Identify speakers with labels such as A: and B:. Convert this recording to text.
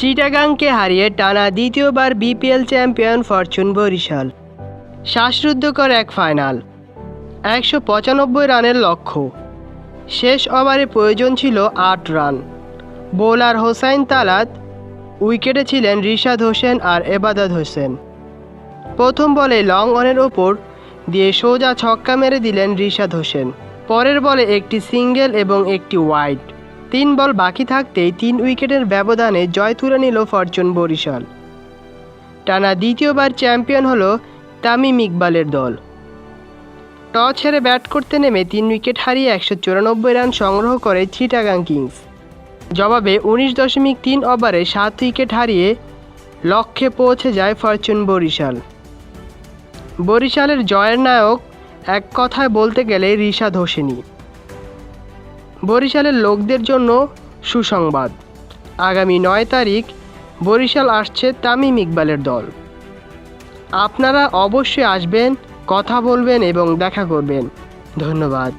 A: চিটাগাংকে হারিয়ে টানা দ্বিতীয়বার বিপিএল চ্যাম্পিয়ন ফরচুন বরিশাল। শ্বাসরুদ্ধকর এক ফাইনাল। একশো পঁচানব্বই রানের লক্ষ্য। শেষ ওভারে প্রয়োজন ছিল আট রান। বোলার হোসাইন তালাত, উইকেটে ছিলেন রিশাদ হোসেন আর এবাদত হোসেন। প্রথম বলে লং অনের ওপর দিয়ে সোজা ছক্কা মেরে দিলেন রিশাদ হোসেন। পরের বলে একটি সিঙ্গেল এবং একটি ওয়াইড। তিন বল বাকি থাকতেই তিন উইকেটের ব্যবধানে জয় তুলে নিল ফরচুন বরিশাল। টানা দ্বিতীয়বার চ্যাম্পিয়ন হল তামিম ইকবালের দল। টস হেরে ব্যাট করতে নেমে তিন উইকেট হারিয়ে একশো চুরানব্বই রান সংগ্রহ করে চিটাগাং কিংস। জবাবে উনিশ দশমিক তিন ওভারে সাত উইকেট হারিয়ে লক্ষ্যে পৌঁছে যায় ফরচুন বরিশাল। বরিশালের জয়ের নায়ক এক কথায় বলতে গেলে রিশাদ হোসেনি। বরিশালের লোকদের জন্য সুসংবাদ। আগামী নয় তারিখ বরিশাল আসছে তামিম ইকবালের দল। আপনারা অবশ্যই আসবেন, কথা বলবেন এবং দেখা করবেন। ধন্যবাদ।